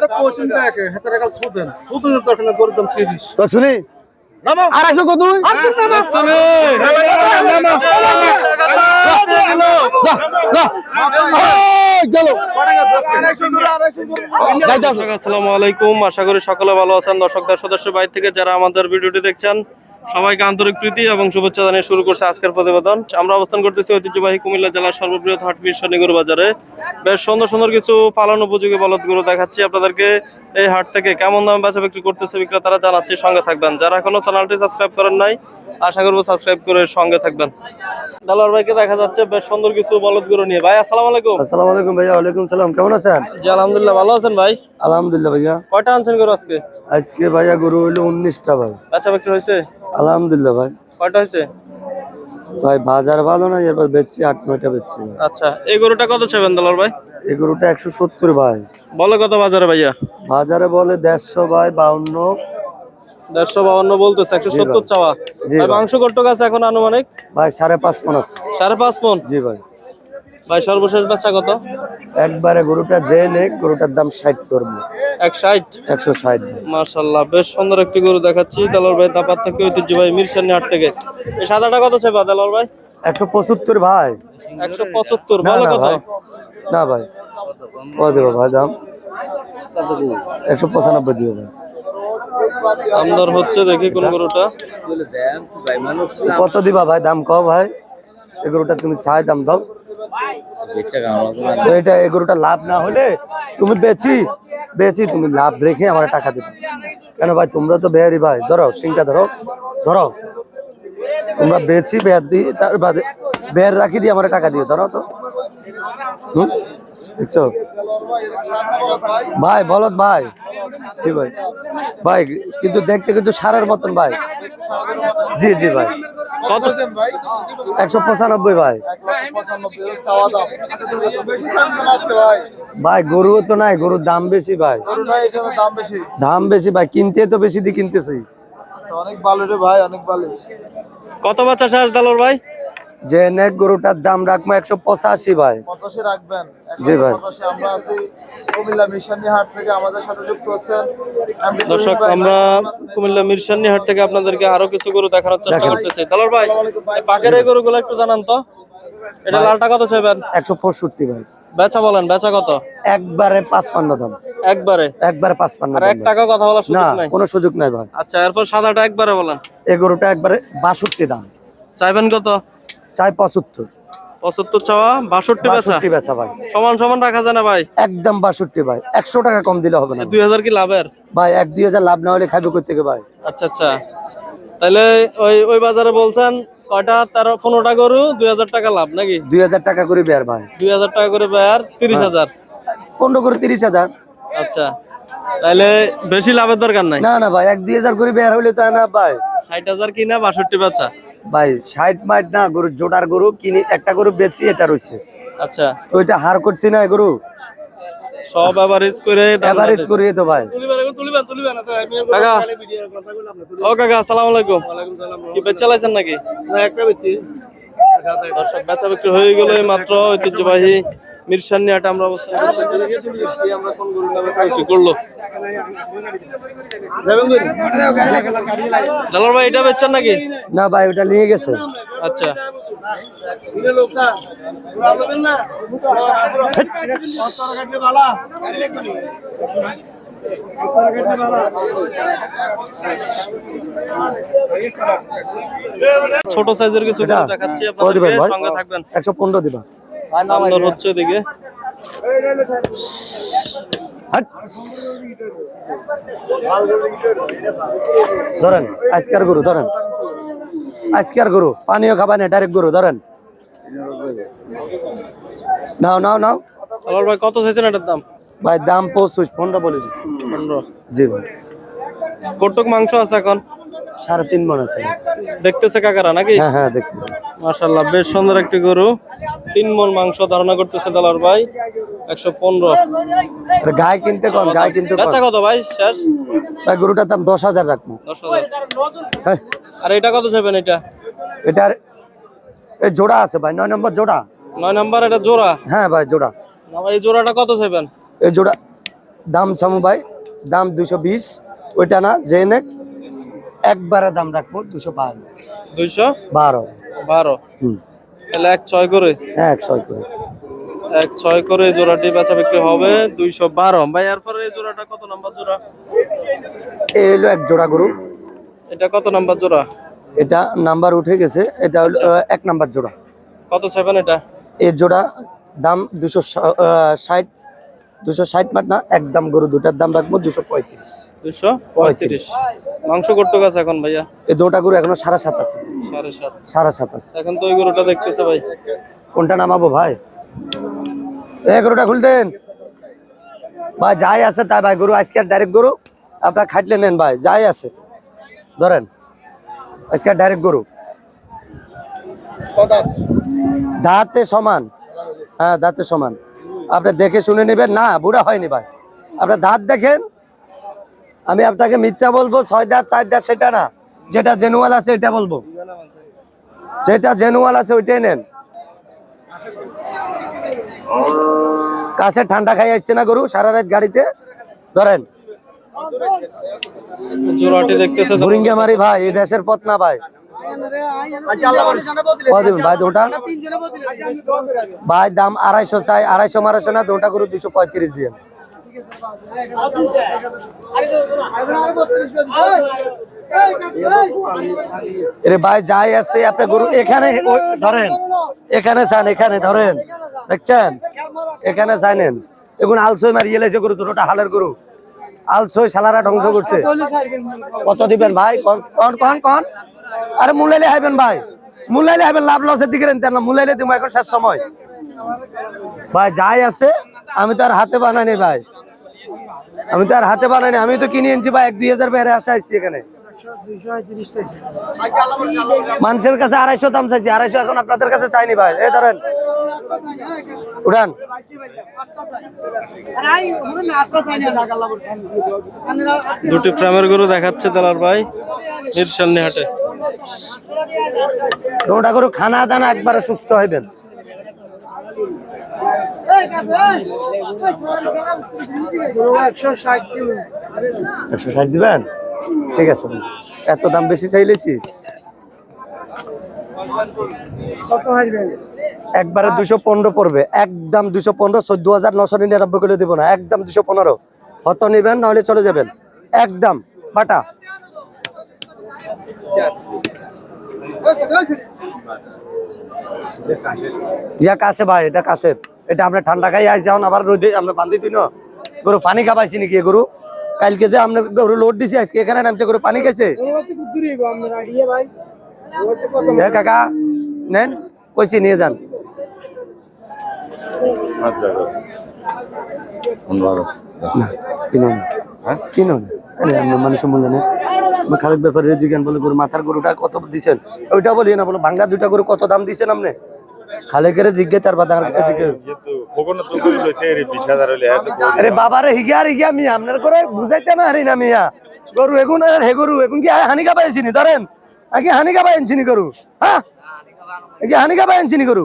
তো কোচিং ব্যাকে হাতের কাল সুদেন সুদেন তোর খালি গরুর দাম 30 তো শুনি? আড়াইশো কত আর দিন নামো। যা, যা। এই, গেল। যাইতে আছে। দর্শক আসসালামু আলাইকুম আশা করি সকলে ভালো আছেন। দর্শকদের সদস্য বাইর থেকে যারা আমাদের ভিডিওটি দেখছেন সবাইকে আন্তরিক প্রীতি এবং শুভেচ্ছা জানিয়ে শুরু করছে আজকের প্রতিবেদন। আমরা অবস্থান করতেছি ঐতিহ্যবাহী কুমিল্লা জেলার সর্ববৃহৎ হাট মিশন বাজারে। বেশ সুন্দর সুন্দর কিছু পালন উপযোগী বলদ গরু দেখাচ্ছি আপনাদেরকে এই হাট থেকে। কেমন দামে বেচা বিক্রি করতেছে বিক্রেতারা জানাচ্ছি, সঙ্গে থাকবেন। যারা এখনও চ্যানেলটি সাবস্ক্রাইব করেন নাই আশা করব সাবস্ক্রাইব করে সঙ্গে থাকবেন। দালার ভাইকে দেখা যাচ্ছে বেশ সুন্দর কিছু বলদ গরু নিয়ে। ভাই আসসালামু আলাইকুম। আসসালামু আলাইকুম ভাইয়া ওয়ালাইকুম সালাম কেমন আছেন? জি আলহামদুলিল্লাহ ভালো আছেন ভাই? আলহামদুলিল্লাহ ভাইয়া। কয়টা আনছেন গরু আজকে? আজকে ভাইয়া গরু হইল উনিশটা ভাই। বেচা বিক্রি হয়েছে? আলহামদুলিল্লাহ ভাই। কয়টা হয়েছে? ভাই বাজার ভালো না এরপর বেচছি আট নয়টা বেচছি আচ্ছা এই গরুটা কত চাইবেন দালার ভাই? এই গরুটা একশো সত্তর ভাই। বলে কত বাজারে ভাইয়া? বাজারে বলে দেড়শো ভাই বাউন্ন। দেড়শো বাউন্ন বলতেছে একশো সত্তর চাওয়া। ভাই। মাংস আছে এখন আনুমানিক? ভাই সাড়ে পাঁচ মন আছে। সাড়ে পাঁচ মন? জি ভাই। ভাই সর্বশেষ বাচ্চা কত? একবারে গরুটা যে নেক গরুটার দাম ষাট ধরবো। এক ষাট? একশো ষাট। মার্শাল্লাহ বেশ সুন্দর একটি গরু দেখাচ্ছি দালার ভাই তাপার থেকে ঐতিহ্যবাহী মিরসানি হাট থেকে। এই সাদাটা কত চাইবা দালার ভাই? একশো পঁচাত্তর ভাই। একশো পঁচাত্তর না কত ভাই। না ভাই। দেবো ভাই দাম? একশো পঁচানব্বই দিও ভাই। আমদার হচ্ছে, দেখি কোন গরুটা। কত দিবা ভাই? দাম কও ভাই। এই গরুটা তুমি চাই দাম দাও। এটা এই গরুটা লাভ না হলে তুমি বেচি। বেচি, তুমি লাভ রেখে আমার টাকা দিবে। কেন ভাই, তোমরা তো বেহারি ভাই। ধরো, সিংটা ধরো। ধরো। তোমরা বেচি, বেয়ার দিই তার বাদে বেয়ার রাখি দিয়ে আমার টাকা দিও। ধরো তো। দেখছ? ভাই বলত ভাই। জি ভাই। ভাই কিন্তু দেখতে কিন্তু সারের মতন ভাই। জি জি ভাই। কত? ভাই একশো পঁচানব্বই ভাই। 195 চাওয়া দাম আজকে ভাই ভাই গরু তো নাই গরুর দাম বেশি ভাই। গরু নাই এখানে দাম বেশি। ভাই কিনতে তো বেশি দিয়ে কিনতেছি। অনেক ভালো রে ভাই অনেক ভালো। কত বাচ্চা শেষ দালোর ভাই? যে নেক গরুটার দাম রাখব একশো পঁচাশি ভাই। পঁচাশি রাখবেন। জি ভাই। আমরা আছি কুমিল্লা হাট থেকে আমাদের সাথে যুক্ত হচ্ছেন দর্শক আমরা কুমিল্লা মিরসানি হাট থেকে আপনাদেরকে আরও কিছু গরু দেখানোর চেষ্টা করতেছি। দালার ভাই এই পাকের এই গরুগুলো একটু জানান তো। এটা লালটা কত চাইবেন? একশো পঁয়ষট্টি ভাই। বেচা বলেন বেচা কত? একবারে পাঁচ পান্ন দাম। একবারে? একবারে পাঁচ পান্ন আর এক টাকা কথা বলার সুযোগ নাই? কোনো সুযোগ নাই ভাই। আচ্ছা এরপর সাদাটা একবারে বলেন। এই গরুটা একবারে বাষট্টি দাম। চাইবেন কত? চাই পঁচাত্তর। পঁচাত্তর চাওয়া বাষট্টি বেচা? বাষট্টি বেচা ভাই। সমান সমান রাখা যায় না ভাই? একদম বাষট্টি ভাই। একশো টাকা কম দিলে হবে না। দুই হাজার কি লাভের? ভাই এক দুই হাজার লাভ না হলে থেকে ভাই? আচ্ছা আচ্ছা। তাহলে ওই ওই বাজারে বলছেন কয়টা? তেরো পনেরোটা গরু দুই হাজার টাকা লাভ নাকি? দুই হাজার টাকা করে ভাই। দুই হাজার টাকা করে বেয়ার তিরিশ হ্যাঁ। হাজার? পনেরো করে তিরিশ হাজার। আচ্ছা। তাহলে বেশি লাভের দরকার নাই? না না ভাই এক দুই হাজার করে বের হইলে তা না ভাই। ষাট হাজার কিনা বাষট্টি বেচা? ভাই ষাট মাইট না গরু জোটার গরু কিনি একটা গরু বেচি এটা রয়েছে আচ্ছা। ওইটা হার করছি না গরু? সব এভারেজ করে এভারেজ করিয়ে তো ভাই। কাকা। ও কাকা আসসালামু আলাইকুম। কি বেচা চালাইছেন নাকি? দর্শক বেচা বিক্রি হয়ে গেল মাত্র ঐতিহ্যবাহী মিরসানি আমরা অবস্থান করল? ডালার ভাই এটা বেচছেন নাকি না ভাই ওটা নিয়ে গেছে আচ্ছা ছোট সাইজের কিছু এটা? দেখাচ্ছি ভাই? সঙ্গে থাকবেন একশো পনেরো দিবা দাম দর হচ্ছে এদিকে হাট। ধরেন আজকের গরু ধরেন। আজকের গরু পানিও খাবা না ডাইরেক্ট গরু ধরেন। নাও নাও নাও। ডালার ভাই কত চাইছেন এটার দাম? ভাই দাম পঁচিশ পনেরো বলে দিচ্ছি পনেরো। জি ভাই। কটুক মাংস আছে এখন? সাড়ে তিন মন আছে। দেখতেছে কাকারা নাকি? হ্যাঁ হ্যাঁ দেখতেছি। মাশাল্লাহ বেশ সুন্দর একটি গরু। তিন মন মাংস ধারণা করতেছে দালার ভাই। একশো পনেরো। আর গায়ে কিনতে কম গায়ে কিনতে বেচা কত ভাই শেষ? ভাই গরুটার দাম দশ হাজার রাখব। দশ হাজার। হ্যাঁ, আর এটা কত চাইবেন এটা? এটার এই জোড়া আছে ভাই নয় নম্বর জোড়া। নয় নাম্বার এটা জোড়া? হ্যাঁ ভাই জোড়া। না, এই জোড়াটা কত চাইবেন এই জোড়া দাম ছামু ভাই দাম দুশো বিশ। ওইটা না নেক একবারে দাম রাখব দুশো বারো। দুইশো? বারো। বারো। হুম। তাহলে এক ছয় করে। এক ছয় করে। এক ছয় করে জোড়াটি বেচা বিক্রি হবে দুইশো বারো। ভাই এরপরে এই জোড়াটা কত নাম্বার জোড়া? এই হলো এক জোড়া গরু। এটা কত নাম্বার জোড়া? এটা নাম্বার উঠে গেছে। এটা হলো এক নাম্বার জোড়া। কত সেভেন এটা? এই জোড়া দাম দুশো ষাট দুশো ষাট মাট না একদম গরু দুটার দাম রাখব দুশো পঁয়ত্রিশ। দুইশো পঁয়ত্রিশ। মাংস কটুক আছে এখন ভাইয়া? এই দুটা গরু এখনও সাড়ে সাত আছে। সাড়ে সাত। সাড়ে সাত আছে। এখন তো ওই গরুটা দেখতেছে ভাই। কোনটা নামাবো ভাই? এই গরুটা খুলতেন ভাই, যাই আছে তাই, ভাই, গরু আজকে ডাইরেক্ট গরু। আপনার খাটলে নেন, ভাই, যাই আছে। ধরেন, আজকে ডাইরেক্ট গরু। দাঁতে সমান। হ্যাঁ দাঁতে সমান। আপনি দেখে শুনে নেবেন। না, বুড়া হয়নি, ভাই। আপনার দাঁত দেখেন। আমি আপনাকে মিথ্যা বলব, ছয় দাঁত, চার দাঁত, সেটা না। যেটা জেনুয়াল আছে, এটা বলব। যেটা জেনুয়াল আছে, ওইটাই নেন। কাছে ঠান্ডা খাই আসছে না গরু সারা রাত গাড়িতে। ধরেন। জোড়াটি দেখতেছে বুরিঙ্গা মারি ভাই এই দেশের পথ না ভাই। ভাই দুটা? ভাই দাম আড়াইশো চাই আড়াইশো মারাইশো না দুটা গরু দুশো পঁয়ত্রিশ দিয়ে। ভাই যাই আছে আপনি গরু এখানে ধরেন। এখানে চান এখানে ধরেন। দেখছেন? এখানে চাইনেন এখন আলসই মারিয়ে লাইছে গরু, দুটোটা হালের গরু। আলসই সালারা ধ্বংস করছে। কত দিবেন ভাই? কন কন কন আরে মুলাইলে হাইবেন ভাই। মুলাইলে হাইবেন লাভ লসের দিকে রেন না। মুলাইলে দিব এখন শেষ সময়। ভাই, যাই আছে, আমি তো আর হাতে বানাইনি ভাই। আমি তো আর হাতে বানাইনি আমি তো কিনে এনেছি ভাই, এক দুই হাজার বেড়ে আসা আসছি এখানে। মানুষের কাছে আড়াইশো দাম চাইছি আড়াইশো এখন আপনাদের কাছে চাইনি ভাই। এই ধরেন উঠান। দুটি ফ্রেমের গরু দেখাচ্ছে তেলার ভাই মিরসান্নি হাটে ওটা গরু খানা দানা একবারে সুস্থ হইবেন একশো ষাট দিবেন? ঠিক আছে। এত দাম বেশি চাইলেছি? একবারে দুশো পনেরো পড়বে। একদম দুশো পনেরো চোদ্দ হাজার নশো নিরানব্বই করে দেবো না। একদম দুশো পনেরো। হত নিবেন নাহলে চলে যাবেন। একদম। বাটা। ইয়া কাছে ভাই এটা কাছের। এটা আমরা ঠান্ডা খাই আইছি এখন আবার রোদে আমরা বান্ধি দিন গরু পানি খাবাইছি নাকি গরু? কালকে যে আমরা গরু লোড দিছি আজকে এখানে নামছে গরু পানি এ কাকা নেন কইছি নিয়ে যান। না কিনো কিনো না আরে আমরা মূল্য নেই। খালেক ব্যাপারে জিজ্ঞান বলে গরু মাথার গরুটা কত দিছেন? ওইটা বলি না বলো ভাঙ্গা দুইটা গরু কত দাম দিছেন আপনি? খালেকের জিজ্ঞে তার বাদা আরে বাবারে হিগিয়া হিগিয়া মিয়া আপনার করে বুঝাইতে না হারি না মিয়া। গরু এগুন আর হে গরু এগুন কি হানি কাবাই চিনি ধরেন আগে হানি কাবাই চিনি গরু হ্যাঁ? আগে হানি কাবাই চিনি গরু।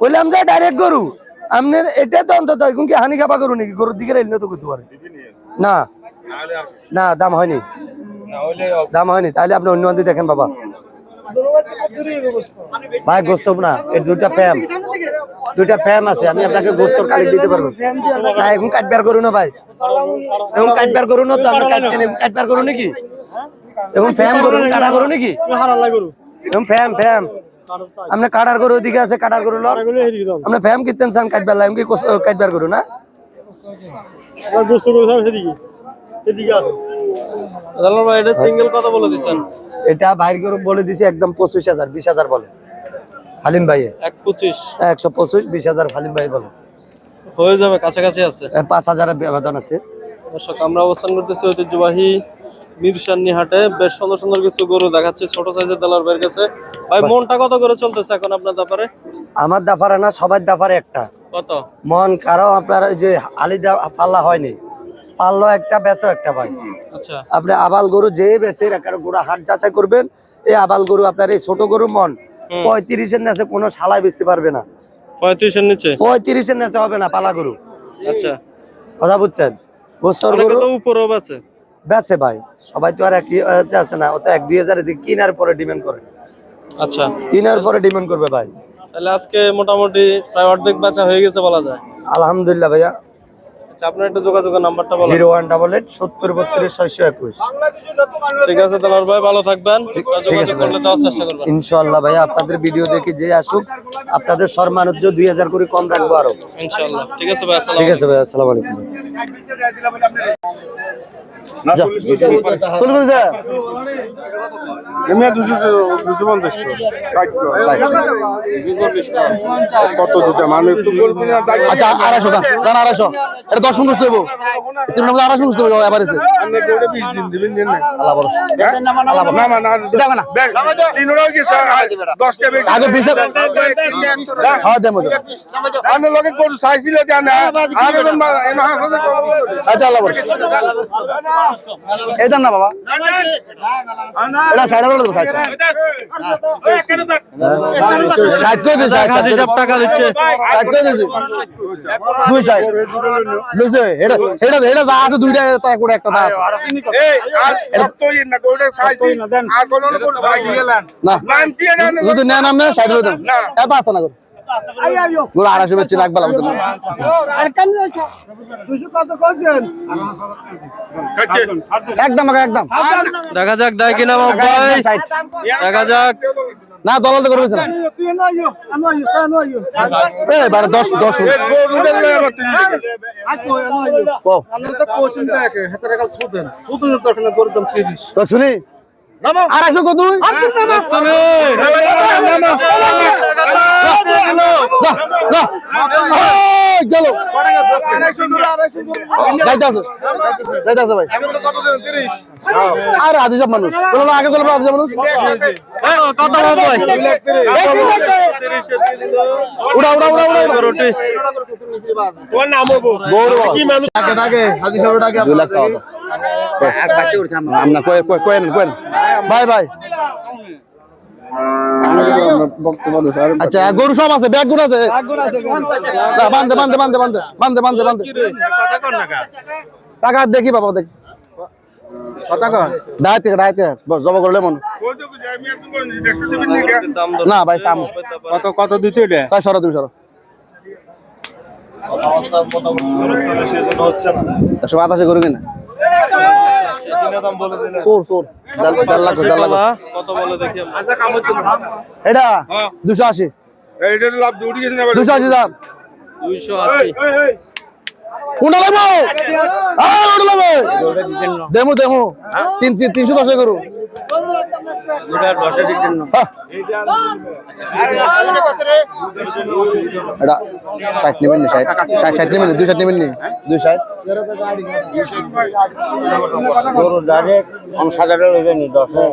কইলাম যে ডাইরেক্ট গরু। আপনার এটা তো অন্তত এখন কি হানি খাবা গরু নাকি? গরুর দিকে এলে তো করতে পারে। না না দাম হয়নি। দাম হয়নি তাহলে আপনি অন্য দেখেন বাবা। ভাই, গোস্ত না এর দুইটা ফ্যাম। দুইটা ফ্যাম আছে, আমি আপনাকে গোস্তর কালি দিতে পারব। না এখন কাটবার করুন না ভাই। এখন কাটবার করুন না তো, আমরা কাটতে নেই কাটবার করুন নাকি? এখন ফ্যাম করুন, কাটা করুন নাকি? এখন ফ্যাম ফ্যাম। আপনি কাটার গরু ওদিকে আছে, কাটার লর আপনি ফ্যাম কিনতেন চান কাটবার লাগে কাটবার করুন না? তেলার ভাই এটা সিঙ্গেল কত বলে দিচ্ছেন এটা বাইর গরু বলে দিছি একদম পঁচিশ হাজার বিশ হাজার বলে। হালিম ভাই এক পঁচিশ একশো পঁচিশ বিশ হাজার হালিম ভাই বলে। হয়ে যাবে কাছাকাছি আছে? পাঁচ হাজারের ব্যবধান আছে। দর্শক আমরা অবস্থান করতেছি ঐতিহ্যবাহী মিরসান্নি হাটে বেশ সুন্দর সুন্দর কিছু গরু দেখাচ্ছে ছোট সাইজের ভাইয়ের কাছে। ভাই মনটা কত করে চলতেছে এখন আপনার ব্যাপারে আমার দাফারে না সবার দাফারে একটা। কত? মন কারও আপনার যে আলি দা পাল্লা হয়নি। পাল্লো একটা বেচো একটা ভাই। আচ্ছা। আপনি আবাল গরু যে বেচে কারও গোড়া হাট যাচাই করবেন এই আবাল গরু আপনার এই ছোট গরু মন। পঁয়ত্রিশের নেচে কোনো শালায় বেচতে পারবে না। পঁয়ত্রিশের নিচে? পঁয়ত্রিশের নেচে হবে না পালা গরু। আচ্ছা। কথা বুঝছেন? গোস্তর গরু তো আছে? বেচে ভাই। সবাই তো আর আছে না। ও তো এক দুই হাজার কিনার পরে ডিমান্ড করে। আচ্ছা। কিনার পরে ডিমান্ড করবে ভাই। তাহলে আজকে মোটামুটি প্রায় অর্ধেক বেচা হয়ে গেছে বলা যায়। আলহামদুলিল্লাহ ভাইয়া। আপনার একটা যোগাযোগের নাম্বারটা বলেন। জিরো ওয়ান ডাবল এইট সত্তর বত্রিশ ছয়শো একুশ। ঠিক আছে তাহলে ভাই ভালো থাকবেন। যোগাযোগ করলে দেওয়ার চেষ্টা করবেন। ইনশাল্লাহ ভাইয়া আপনাদের ভিডিও দেখে যে আসুক আপনাদের জন্য দুই হাজার করে কম রাখব আরও। ইনশাআল্লাহ। ঠিক আছে ভাই আসসালাম ঠিক আছে ভাই আসসালামু আলাইকুম। কত আচ্ছা আড়াইশো আড়াইশো। এটা দশ মিনিট দেবো। তিন নম্বর আড়াইশো মিনিট দেবো এবার এসে। আচ্ছা আল্লাহ দাম না বাবা। এটা ষাট হাজার দেবো ষাট ষাট করে দিয়েছি ষাট টাকা দিচ্ছে। ষাট করে দিয়েছি। দুই ষাট বুঝছে এটা এটা এটা যা আছে দুইটা তা করে একটা আছে। এই আর সত্যই না যদি নেন আপনি ষাট করে দেন এত আসতে না করে। গুলো আড়াইশো বেচছি লাগবে লাগবে একদম একদম। দেখা যাক দেয় কিনা ভাই। দেখা যাক। না দলাল তো করবে না। এই দশ দশ গরু দেখলে আমার তিন ও। তো শুনি। আড়াইশো কত। গেল। আর আদি সব মানুষ। বললাম আগে বললাম আদি সব মানুষ। উড়া উড়া উড়া উড়া। উড়া। রুটি। ওর নাম হব। গৌর বাবা। ডাকে ডাকে। হাজি সাহেব ডাকে। দুই লাখ আমরা কয়ে কয়ে কয়ে নেন কয়ে নেন বাই বাই আচ্ছা গরু সব আছে ব্যাগগুলো আছে। বান্ধে বান্ধে বান্ধে বান্ধে বান্ধে বান্ধে বান্ধে। টাকা দেখি বাবা দেখি। মন না ভাই কত কত দিতে এটা চাই সরো তুমি সরো একশো বাতাসে করু কিনা। কত বলে দেখি এটা দুশো আশি। দুশো আশি দাম। দুইশো আশি। কোনটা লাগবো ওটা লাগবে দেমু দেমু। তিনশো দশে করু। এটা ষাট নেবেন নি ষাট। ষাট ষাট নেবেন দুই ষাট। নেবেন নি দুই ষাট ডাইরেক্ট লইবে দশে